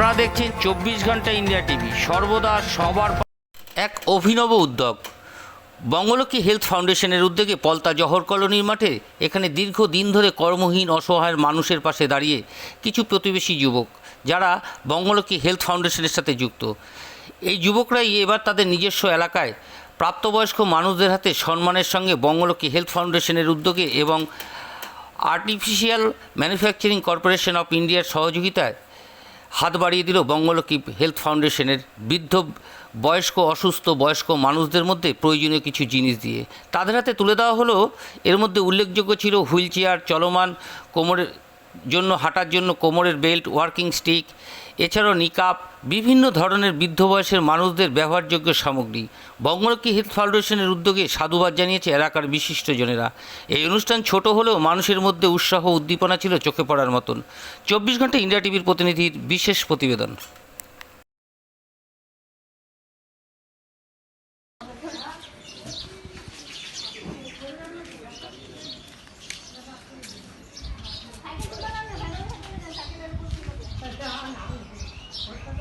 আপনারা দেখছেন চব্বিশ ঘণ্টা ইন্ডিয়া টিভি, সর্বদা সবার এক অভিনব উদ্যোগ। বঙ্গলক্ষ্মী হেলথ ফাউন্ডেশনের উদ্যোগে পলতা জহর কলোনির মাঠে এখানে দীর্ঘদিন ধরে কর্মহীন, অসহায় মানুষের পাশে দাঁড়িয়ে কিছু প্রতিবেশী যুবক, যারা বঙ্গলক্ষ্মী হেলথ ফাউন্ডেশনের সাথে যুক্ত। এই যুবকরাই এবার তাদের নিজস্ব এলাকায় প্রাপ্তবয়স্ক মানুষদের হাতে সম্মানের সঙ্গে বঙ্গলক্ষ্মী হেলথ ফাউন্ডেশনের উদ্যোগে এবং আর্টিফিশিয়াল ম্যানুফ্যাকচারিং কর্পোরেশন অফ ইন্ডিয়ার সহযোগিতায় হাত বাড়িয়ে দিল বঙ্গলক্ষ্মী হেলথ ফাউন্ডেশনের বৃদ্ধ, বয়স্ক, অসুস্থ, বয়স্ক মানুষদের মধ্যে প্রয়োজনীয় কিছু জিনিস দিয়ে। তাদের হাতে তুলে দেওয়া হলো, এর মধ্যে উল্লেখযোগ্য ছিল হুইল চেয়ার, চলমান কোমরের জন্য, হাঁটার জন্য, কোমরের বেল্ট, ওয়ার্কিং স্টিক, এছাড়াও নিকাপ বিভিন্ন ধরনের বৃদ্ধ বয়সের মানুষদের ব্যবহারযোগ্য সামগ্রী। বঙ্গলক্ষ্মী হেলথ ফাউন্ডেশনের উদ্যোগে সাধুবাদ জানিয়েছে এলাকার বিশিষ্টজনেরা এই অনুষ্ঠান ছোট হলেও মানুষের মধ্যে উৎসাহ উদ্দীপনা ছিল চোখে পড়ার মতন। চব্বিশ ঘণ্টা ইন্ডিয়া টিভির প্রতিনিধির বিশেষ প্রতিবেদন।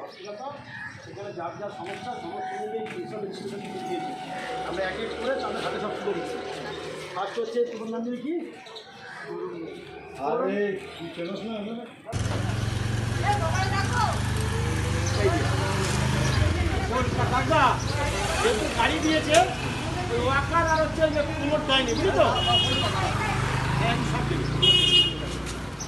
যা সেখানে যার যার সমস্যা সমস্ত মিলিয়ে এইসব ইনস্টিটিউশন দিয়েছি আমরা এক এক করে তাদের হাতে সব তুলে দিচ্ছি। ফার্স্ট হচ্ছে তোমার নাম কি? আরে চেনস না? গাড়ি দিয়েছে ওয়াকার আর হচ্ছে যে কুমোর দেয়নি বুঝলি তো? হ্যাঁ, সব দেবে।